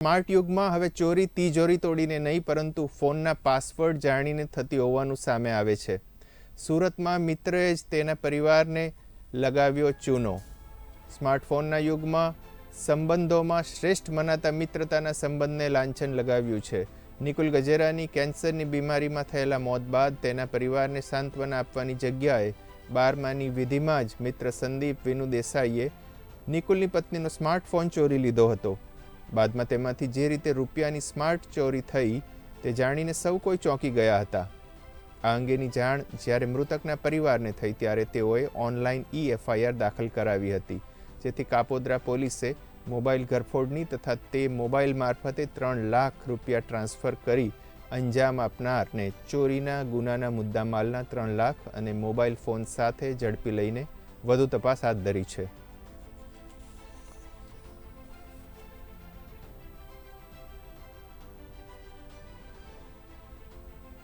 Smart યુગમાં હવે ચોરી, તિજોરી તોડીને નહીં, પરંતુ ફોનના પાસવર્ડ જાણીને થતી હોવાનું સામે આવે છે. સુરતમાં મિત્રએ જ તેના પરિવારને લગાવ્યો ચૂનો. સ્માર્ટફોનના યુગમાં સંબંધોમાં શ્રેષ્ઠ મનાતા મિત્રતાના સંબંધને લાંછન લગાવ્યું છે. નિકુલ ગજેરાની કેન્સરની બીમારીમાં થયેલા મોત બાદ તેના પરિવારને સાંત્વના આપવાની જગ્યાએ બારમાની વિધિમાં જ મિત્ર સંદીપ વિનુ દેસાઈએ નિકુલની પત્નીનો સ્માર્ટફોન ચોરી લીધો હતો. બાદમાં તેમાંથી જે રીતે રૂપિયાની સ્માર્ટ ચોરી થઈ તે જાણીને સૌ કોઈ ચોંકી ગયા હતા. આ અંગેની જાણ જ્યારે મૃતકના પરિવારને થઈ ત્યારે તેઓએ ઓનલાઈન ઈ એફઆઈઆર દાખલ કરાવી હતી, જેથી કાપોદ્રા પોલીસે મોબાઈલ ઘરફોડની તથા તે મોબાઈલ મારફતે ત્રણ લાખ રૂપિયા ટ્રાન્સફર કરી અંજામ આપનારને ચોરીના ગુનાના મુદ્દામાલના ત્રણ લાખ અને મોબાઈલ ફોન સાથે ઝડપી લઈને વધુ તપાસ હાથ ધરી છે.